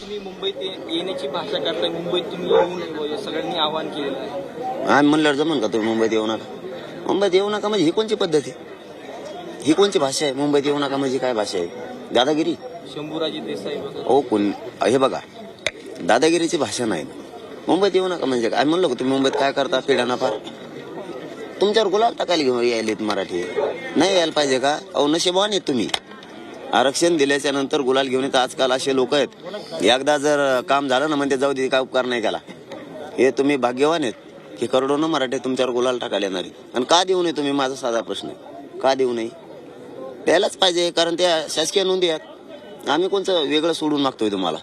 तुम्ही मुंबईत ये- येण्याची भाषा करताय मुंबईत तुम्ही येऊ नये हे सगळ्यांनी आवाहन केलेलं आहे. आम्ही म्हणल्यावर जमन का तुम्ही मुंबईत येऊ नका? मुंबईत येऊ नका म्हणजे ही कोणची पद्धत? आहे ही कोणची भाषा आहे? मुंबईत येऊ नका म्हणजे काय भाषा आहे? दादागिरी? शंभूराजे देसाई वगैरे ओ कोण? हे बघा. दादागिरीची भाषा नाही. मुंबईत येऊ नका म्हणजे काय? म्हणलं का तुम्ही मुंबईत काय करता? पिढ्याना फार तुमच्यावर गुलाब टाकायला घेऊन यायलेत मराठी. नाही यायला पाहिजे का? अहो नशेबान आहेत तुम्ही. आरक्षण दिल्याच्या नंतर गुलाल घेऊन येतात आजकाल असे लोक आहेत. एकदा जर काम झालं ना म्हणते जाऊ दे काय उपकार नाही त्याला. हे तुम्ही भाग्यवान आहेत की करोडोनं मराठी तुमच्यावर गुलाल टाकायला येणार आहे. आणि का देऊ नये तुम्ही? माझा साधा प्रश्न आहे. का देऊ नये? द्यायलाच पाहिजे कारण त्या शासकीय नोंदी आहेत. आम्ही कोणचं वेगळं सोडून मागतोय तुम्हाला?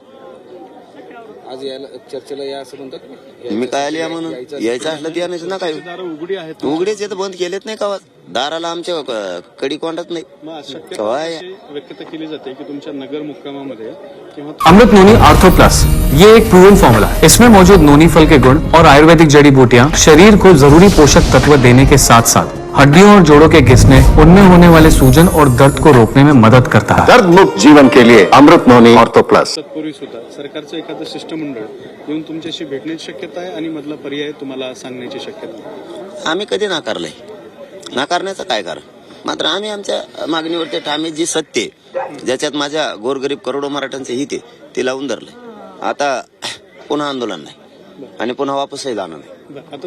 आज यायला चर्चेला या असं म्हणतात मी काय आली म्हणून? यायचं असलं या नाही ना काय उघडी आहेत. उघडेच येतं बंद केलेत नाही का दाराला आमच्या क- कडी कोंडत नाही. मग अशी केली जाते की तुमच्या नगर मुक्कामामध्ये किंवा अमृत नोनी आर्थो प्लस ये एक प्रूवन फॉर्मूला है। इसमें मौजूद नोनी फल के गुण और आयुर्वेदिक जड़ी बूटियाँ शरीर को जरूरी पोषक तत्व देने के साथ साथ हड्डियों और जोड़ों के घिसने उनमें होने वाले सूजन और दर्द को रोकने में मदद करता है। दर्द मुक्त जीवन के लिए अमृत नोनी ऑर्थो प्लस तत्पूर्वी सुद्धा सरकारचं एखादं शिष्टमंडळ येऊन तुमच्याशी भेटण्याची शक्यता आहे आणि मधला पर्याय तुम्हाला सांगण्याची शक्यता आहे? आम्ही कधी नाकारलंय? नाकारण्याचं काय कारण? मात्र आम्ही आमच्या मागणीवरती ठामे जी सत्य आहे, ज्याच्यात माझ्या गोरगरीब करोडो मराठ्यांचे हित आहे ते लावून धरलंय. आता पुन्हा आंदोलन नाही आणि पुन्हा वापसही जाणार नाही.